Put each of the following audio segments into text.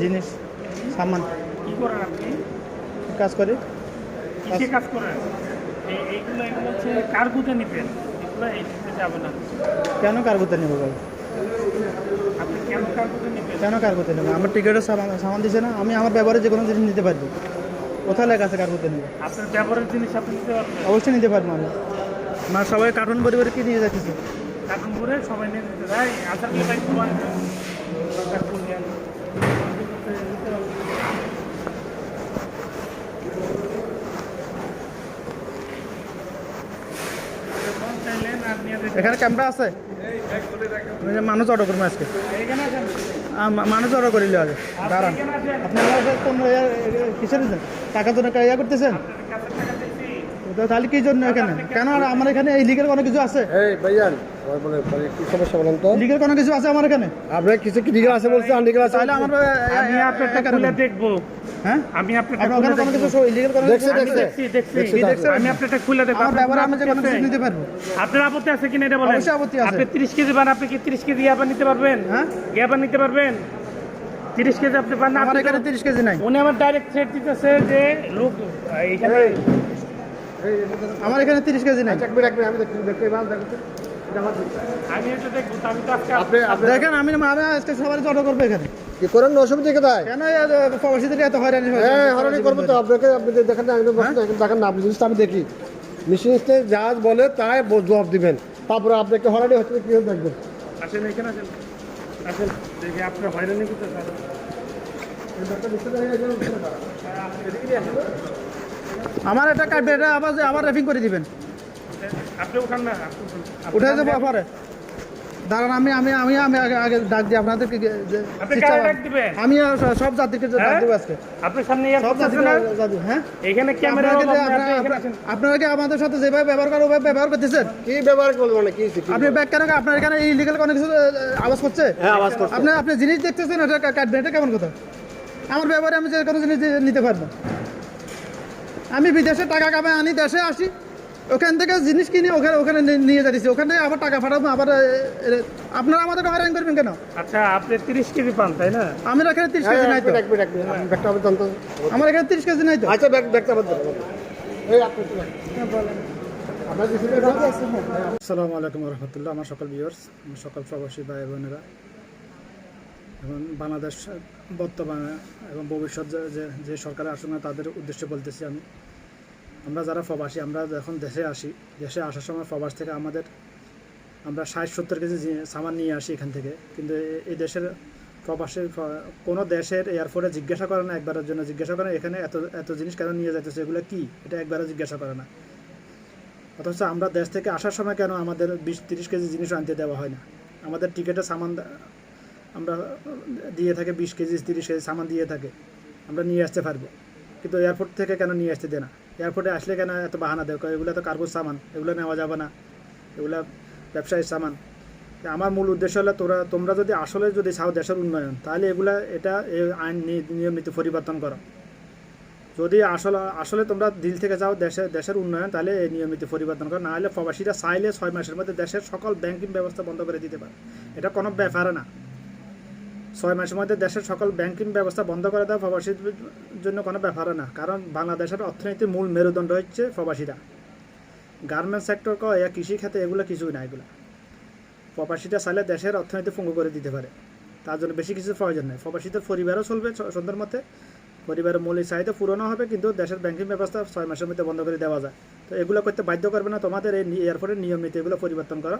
জিনিস সামান। কি করেন আপনি কাজ করি। কিসে কাজ করেন এইগুলো এগুলো হচ্ছে কার্গুতে নিবেন। এগুলো এইটিতে যাবে না। কেন কার্গোতে নেব ভাই? আপনি কেন কার্গুতে নিবেন? কেন কার্গোতে নেব? আমার টিকিটের সামান সামান দিছে না আমি আমার ব্যবহারে যে কোনো জিনিস নিতে পারব। কোথায় লেখা আছে কার্গোতে নেব? আপনার ব্যবহারের জিনিস আপনি নিতে পারবেন। অবশ্যই নিতে পারব আমি। মা সবাই কার্টুন ভরে কি নিয়ে যাচ্ছে কার্টুন করে সবাই নিয়ে যেতে দেয় আসার এখানে ক্যামেরা আছে? মানুষ অর্ডার করব আজকে। মানুষ অর্ডার করিলে আগে। দাঁড়ান। এইখানে আসেন। আপনি আমার কাছে কোন ইয়া- কিসের দিচ্ছেন টাকার জন্য ইয়া করতেছেন? টাকা তাহলে কি জন্য এখানে? কেন আর আমার এখানে এই লিগের কোনো কিছু আছে? এই ভাইয়ান আমার মানে কি সমস্যা বলেন তো? লিগের কোনো কিছু আছে আমার এখানে? আপনার কিছু কি লিগাল আছে বলছে আনলিগাল আছে তাহলে আমার আমি আপনারটা খুলে দেখব। হ্যাঁ? আমি আপনারটা আপনার খুলে দেখব। কিছু ইলিগেল কোনো দেখছে, কিছু আমি দেখছে। দেখছি দেখছি। দেখছি, আমি আপনারটা খুলে দেখব আমার ব্যবহারে আমি যে কোনো আপত্তি কিছু আছে? নিতে পারব। আপনার আপত্তি আছে কিনা এটা বলেন? অবশ্যই আপত্তি আছে। আপনি 30 কেজি পান আপনি কি 30 কেজি আবার নিতে পারবেন? হ্যাঁ? নিতে পারবেন? 30 কেজি আপনি পান না আমার এখানে তো- তিরিশ কেজি নাই। উনি আমার ডাইরেক্ট থ্রেট দিতেছে যে লোক এইখানে আমার এখানে তিরিশ কেজি নাই। দেখেন আমি আমি আজকে সবাই অর্ডার করব এখানে। কি করেন অসুবিধা কোথায়? কেন প্রবাসীদের এত হয়রানি হয়? হ্যাঁ হরানি করব তো আপনাকে আপনি দেখেন না আমি তো বসে দেখেন দেখেন না আপনি জিনিসটা আমি দেখি। মেশিনিস্টে যা বলে তাই ব- জবাব দিবেন। তারপরে আপনাকে হরানি হচ্ছে কি দেখবেন। আসেন এখানে আসেন। আসেন দেখি আপনার হয়রানি করতে আমার একটা কাটবে এটা আবার আবার র্যাপিং করে দিবেন। আপনি উঠান না আপনি। আপনি উঠে যাব পরে দাঁড়ান আমি আমি আমি আমি আগে আগে ডাক দিই আপনাদের আপনি কারা ডাক দিবেন? আমি সব- জাতিকে ডাক হ্যাঁ? দেবো আজকে। আপনার সামনে সব ডাক হ্যাঁ? এখানে ক্যামেরা আপনারা কি- আমাদের সাথে যেভাবে ব্যবহার করেন ওভাবে ব্যবহার করতেছেন? কি ব্যবহার করব মানে কি আপনি ব্যাগ কেন আপনার এখানে ইলিগাল কোনো কিছু আওয়াজ করছে? হ্যাঁ আওয়াজ করছে। আপনি আপনি জিনিস দেখতেছেন এটা কাটবেন এটা কেমন কথা? আমার ব্যবহারে আমি যে কোনো জিনিস নিতে পারব। আমি বিদেশে টাকা কামাই আনি দেশে আসি। ওখান থেকে জিনিস কিনে ওখানে ওখানে নিয়ে যাচ্ছি ওখানে আবার টাকা পাঠাবো আবার আপনারা আমাদের হয়রান করবেন কেন? আচ্ছা আপনি 30 কেজি পান তাই না? আমার এখানে তিরিশ হ্যাঁ, কেজি নাই তো। আবার জানতো। আমার এখানে তিরিশ কেজি নাই তো। আচ্ছা আসসালামু আলাইকুম রহমতুল্লাহ আমার সকল ভিউয়ার্স আমার সকল প্রবাসী ভাই বোনেরা। এবং বাংলাদেশ বর্তমানে এবং ভবিষ্যৎ যে- যে যে সরকারের আসুন না তাদের উদ্দেশ্যে বলতেছি আমি। আমরা যারা প্রবাসী, আমরা যখন দেশে আসি, দেশে আসার সময় প্রবাস থেকে আমাদের, আমরা ষাট সত্তর কেজি সামান নিয়ে আসি এখান থেকে। কিন্তু এই দেশের প্রবাসের প্র- কোনো দেশের এয়ারপোর্টে জিজ্ঞাসা করে না একবারের জন্য। জিজ্ঞাসা করে, এখানে এত এত জিনিস কেন নিয়ে যাইতেছে? এগুলো কি? এটা একবারও জিজ্ঞাসা করে না। অথচ আমরা দেশ থেকে আসার সময় কেন আমাদের বিশ, তিরিশ কেজি জিনিস আনতে দেওয়া হয় না? আমাদের টিকিটের সামান আমরা দিয়ে থাকে বিশ কেজি, তিরিশ কেজি সামান দিয়ে থাকে। আমরা নিয়ে আসতে পারব। কিন্তু এয়ারপোর্ট থেকে কেন নিয়ে আসতে দেয় না? এয়ারপোর্টে আসলে কেন এত বাহানা দেয়? এগুলো তো কার্গোর সামান, এগুলো নেওয়া যাবে না, এগুলো ব্যবসায়ীর সামান। আমার মূল উদ্দেশ্য হলো তোরা, তোমরা যদি আসলে যদি চাও দেশের উন্নয়ন, তাহলে এগুলা, এটা আইন নিয়ম নীতি পরিবর্তন করো। যদি আসলে আসলে তোমরা দিল থেকে যাও দেশের দেশের উন্নয়ন, তাহলে এই নিয়মিত পরিবর্তন করো। না হলে প্রবাসীরা চাইলে ছয় মাসের মধ্যে দেশের সকল ব্যাংকিং ব্যবস্থা বন্ধ করে দিতে পারে। এটা কোনো ব্যাপার না। ছয় মাসের মধ্যে দেশের সকল ব্যাংকিং ব্যবস্থা বন্ধ করে দেওয়া প্রবাসীর জন্য কোনো ব্যাপার না, কারণ বাংলাদেশের অর্থনীতির মূল মেরুদণ্ড হচ্ছে প্রবাসীরা। গার্মেন্টস সেক্টর কয় ইয়া কৃষি খাতে এগুলো কিছুই না, এগুলো। প্রবাসীরা চাইলে দেশের অর্থনীতি পঙ্গু করে দিতে পারে। তার জন্য বেশি কিছু প্রয়োজন নেই। প্রবাসীদের পরিবারও চলবে সুন্দর মতে। পরিবারের মৌলিক চাহিদা পূরণও হবে, কিন্তু দেশের ব্যাংকিং ব্যবস্থা ছয় মাসের মধ্যে বন্ধ করে দেওয়া যায়। তো এগুলো করতে বাধ্য করবে না তোমাদের এই এয়ারপোর্টের নিয়ম নীতি এগুলো পরিবর্তন করো।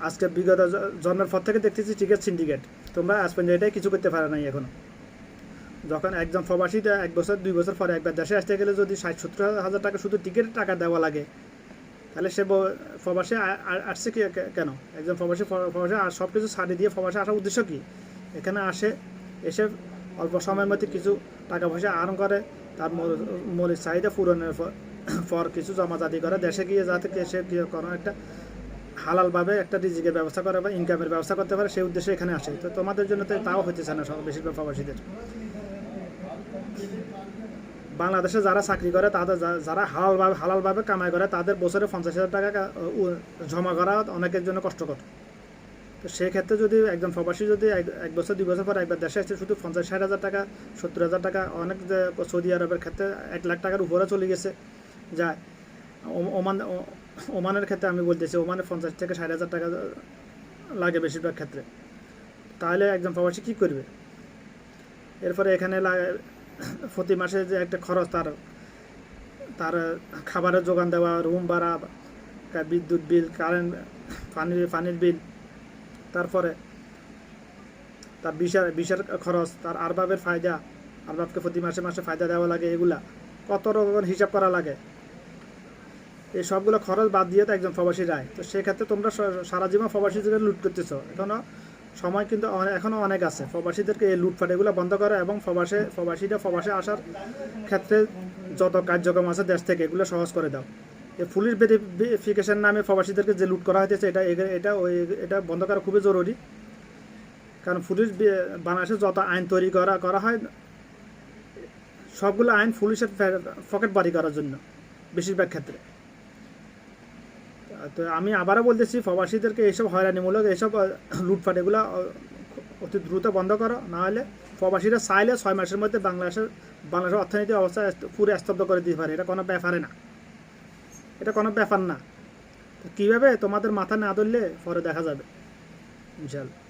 আজকে বিগত জন্মের পর থেকে দেখতেছি টিকিট সিন্ডিকেট তোমরা আজ পর্যন্ত এটাই কিছু করতে পারে নাই এখনও। যখন একজন প্রবাসী দে- এক বছর, দুই বছর পরে একবার দেশে আসতে গেলে যদি ষাট, সত্তর হাজার টাকা শুধু টিকিটের টাকা দেওয়া লাগে, তাহলে সে প্রবাসে আসছে কি কেন? একজন প্রবাসী প্র- প্রবাসে আর সব কিছু ছাড়ি দিয়ে প্রবাসে আসার উদ্দেশ্য কী? এখানে আসে, এসে অল্প সময়ের মধ্যে কিছু টাকা পয়সা আর্ন করে, তার মৌলিক চাহিদা পূরণের পর কিছু জমাজাতি করে দেশে গিয়ে যাতে সে কোনো একটা হালালভাবে একটা রিজিকের ব্যবস্থা করে বা ইনকামের ব্যবস্থা করতে পারে, সেই উদ্দেশ্যে এখানে আসে। তো তোমাদের জন্য তো তাও হইতেছে না বেশিরভাগ প্রবাসীদের। বাংলাদেশে যারা চাকরি করে, তাদের যারা হালালভাবে হালালভাবে কামাই করে, তাদের বছরে পঞ্চাশ হাজার টাকা জমা করা অনেকের জন্য কষ্টকর। তো সেক্ষেত্রে যদি একজন প্রবাসী যদি এক বছর, দুই বছর পর একবার দেশে আসছে শুধু পঞ্চাশ, ষাট হাজার টাকা, সত্তর হাজার টাকা, অনেক সৌদি আরবের ক্ষেত্রে এক লাখ টাকার উপরে চলে গেছে। যায়। ওমান ওমানের ক্ষেত্রে আমি বলতেছি, ওমানে পঞ্চাশ থেকে ষাট হাজার টাকা লাগে বেশিরভাগ ক্ষেত্রে। তাহলে একজন প্রবাসী কী করবে? এরপরে এখানে লাগে- প্রতি মাসে যে একটা খরচ তার তার খাবারের যোগান দেওয়া, রুম ভাড়া বিদ্যুৎ বিল, কারেন্ট পানির পানির বিল, তারপরে তার বিষের বিষের খরচ, তার আরবাবের ফায়দা, আরবাবকে প্রতি মাসে মাসে ফায়দা দেওয়া লাগে এগুলা। কত রকমের হিসাব করা লাগে? এই সবগুলো খরচ বাদ দিয়ে তো একজন প্রবাসী রায় তো সেক্ষেত্রে তোমরা সারা জীবন প্রবাসীদের লুট করতেছো। এখনও সময় কিন্তু এখনও অনেক আছে। প্রবাসীদেরকে এই লুটফাট এগুলো বন্ধ করো এবং প্রবাসে, প্রবাসীরা প্রবাসে আসার ক্ষেত্রে যত কার্যক্রম আছে দেশ থেকে এগুলো সহজ করে দাও। এই পুলিশ ভেরিফিকেশন নামে প্রবাসীদেরকে যে লুট করা হইতেছে, এটা এটা ওই, এটা বন্ধ করা খুবই জরুরি। কারণ পুলিশ বাংলাদেশে যত আইন তৈরি করা করা হয়, সবগুলো আইন পুলিশের পকেট বাড়ি করার জন্য, বেশিরভাগ ক্ষেত্রে। তো আমি আবারও বলতেছি, প্রবাসীদেরকে এইসব হয়রানিমূলক এইসব লুটফাট এগুলো অতি দ্রুত বন্ধ করো। নাহলে প্রবাসীরা চাইলে ছয় মাসের মধ্যে বাংলাদেশের বাংলাদেশের অর্থনৈতিক অবস্থা স্থ- পুরো স্তব্ধ করে দিতে পারে। এটা কোনো ব্যাপারে না। এটা কোনো ব্যাপার না। কীভাবে তোমাদের মাথা না ধরলে পরে দেখা যাবে। ইনশাল্লাহ